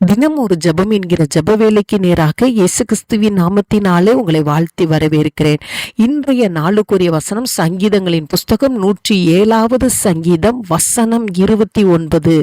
தினம் ஒரு ஜெபம் என்கிற ஜெப வேலைக்கு நேராக இயேசு கிறிஸ்துவின் நாமத்தினாலே உங்களை வாழ்த்தி வரவேற்கிறேன். இன்றைய நாளுக்குரிய வசனம் சங்கீதங்களின் புஸ்தகம் நூற்றி ஏழாவது சங்கீதம் வசனம் இருபத்தி ஒன்பது.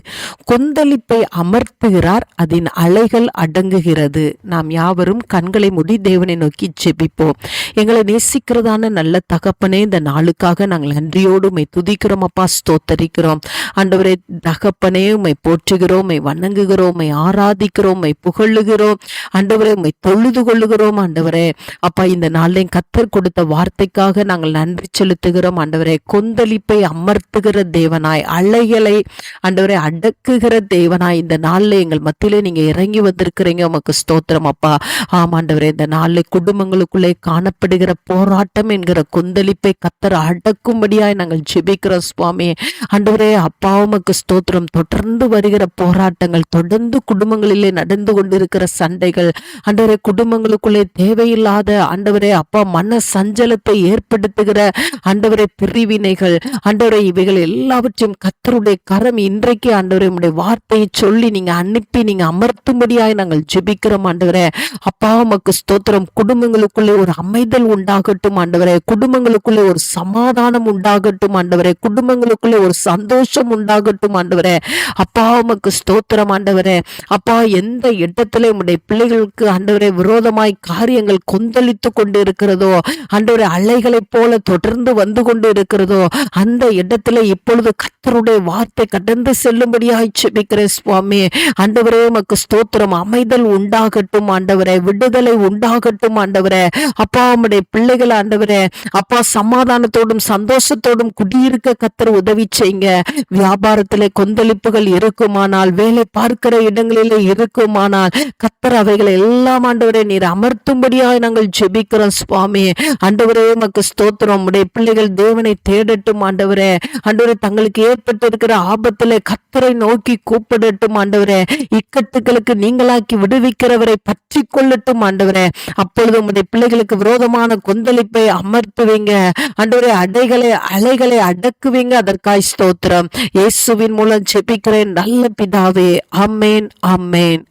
கொந்தளிப்பை அமர்த்துகிறார் அதன் அலைகள் அடங்குகிறது. நாம் யாவரும் கண்களை மூடி தேவனை நோக்கி ஜெபிப்போம். எங்களை நேசிக்கிறதான நல்ல தகப்பனே இந்த நாளுக்காக நாங்கள் நன்றியோடு உம்மை துதிக்கிறோம் அப்பா ஸ்தோத்தரிக்கிறோம். அண்டவரே தகப்பனே உம்மை போற்றுகிறோம் உம்மை வணங்குகிறோம் உம்மை ஆராதிக்கிறோம் உம்மை புகழுகிறோம் ஆண்டவரே உம்மை தொழுது கொள்ளுகிறோம் ஆண்டவரே. அப்பா இந்த நாளில் கத்தர் கொடுத்த வார்த்தைக்காக நாங்கள் நன்றி செலுத்துகிறோம் ஆண்டவரே. கொந்தளிப்பை அமர்த்துகிற தேவனாய் அலைகளை ஆண்டவரே அடக்குகிற தேவனாய் இந்த நாளில் எங்கள் மத்தியிலே நீங்க இறங்கி வந்திருக்கிறீங்க உமக்கு ஸ்தோத்திரம் அப்பா. ஆமாண்டவரே இந்த நாளில் குடும்பங்களுக்குள்ளே காணப்படுகிற போராட்டம் என்கிற கொந்தளிப்பை கத்தர் அடக்கும்படியாய் நாங்கள் ஜெபிக்கிறோம் சுவாமி. ஆண்டவரே அப்பா உமக்கு ஸ்தோத்திரம். தொடர்ந்து வருகிற போராட்டங்கள் தொடர்ந்து குடும்ப குடும்பங்களிலே நடந்து கொண்டிருக்கிற சண்டைகள் ஆண்டவரே குடும்பங்களுக்குள்ளே தேவையில்லாத ஆண்டவரே அப்பா மன சஞ்சலத்தை ஏற்படுத்துகிற ஆண்டவரே பிரிவினைகள் ஆண்டவரே இவைகள் எல்லாவற்றையும் கத்தருடைய கரம் இன்றைக்கு ஆண்டவரே உடைய வார்த்தையை சொல்லி நீங்க அனுப்பி நீங்க அமர்த்தும்படியாய் நாங்கள் ஜெபிக்கிறோம் ஆண்டவரே. அப்பா உமக்கு ஸ்தோத்திரம். குடும்பங்களுக்குள்ளே ஒரு அமைதல் உண்டாகட்டும் ஆண்டவரே. குடும்பங்களுக்குள்ளே ஒரு சமாதானம் உண்டாகட்டும் ஆண்டவரே. குடும்பங்களுக்குள்ளே ஒரு சந்தோஷம் உண்டாகட்டும் ஆண்டவரே. அப்பா உமக்கு ஸ்தோத்திரம் ஆண்டவரே. அப்பா எந்த இடத்துல உடைய பிள்ளைகளுக்கு ஆண்டவரே விரோதமாய் காரியங்கள் கொந்தளித்து கொண்டு இருக்கிறதோ ஆண்டவரே அலைகளைப் போல தொடர்ந்து வந்து கொண்டு இருக்கிறதோ அந்த இடத்துல இப்பொழுது கத்தருடைய வார்த்தை கடந்து செல்லும்படியாய் செபிக்கிறேன் சுவாமி. ஆண்டவரே உமக்கு ஸ்தோத்திரம். அமைதல் உண்டாகட்டும் ஆண்டவரே விடுதலை உண்டாகட்டும் ஆண்டவரே. அப்பா உம்முடைய பிள்ளைகள் ஆண்டவரே அப்பா சமாதானத்தோடும் சந்தோஷத்தோடும் குடியிருக்க கத்தர் உதவி செய்யுங்க. வியாபாரத்திலே கொந்தளிப்புகள் இருக்குமானால் வேலை பார்க்கிற இடங்களில் இருக்குமானால் கத்தர் அவைகளை எல்லாம் ஆண்டவரே நீர் அமர்த்தும்படியாக நாங்கள் ஜெபிக்கிறோம் சுவாமி. ஆண்டவரே உமக்கு ஸ்தோத்திரம். உடைய பிள்ளைகள் தேவனை தேடட்டும் ஆண்டவரே. ஆண்டவரே தங்களுக்கு ஏற்பட்டிருக்கிற ஆபத்துல கத்தரை நோக்கி கூப்பிடட்டும் ஆண்டவரே. இக்கட்டுகளுக்கு நீங்களாக்கி விடுவிக்கிறவரை பற்றி கொள்ளட்டும் ஆண்டவரே. அப்பொழுது உம்முடைய பிள்ளைகளுக்கு விரோதமான கொந்தளிப்பை அமர்த்துவீங்க. ஆண்டவரே அடைகளை அலைகளை அடக்குவீங்க. அதற்காய் ஸ்தோத்திரம். இயேசுவின் மூலம் ஜெபிக்கிறேன் நல்ல பிதாவே. அம்மேன் Main.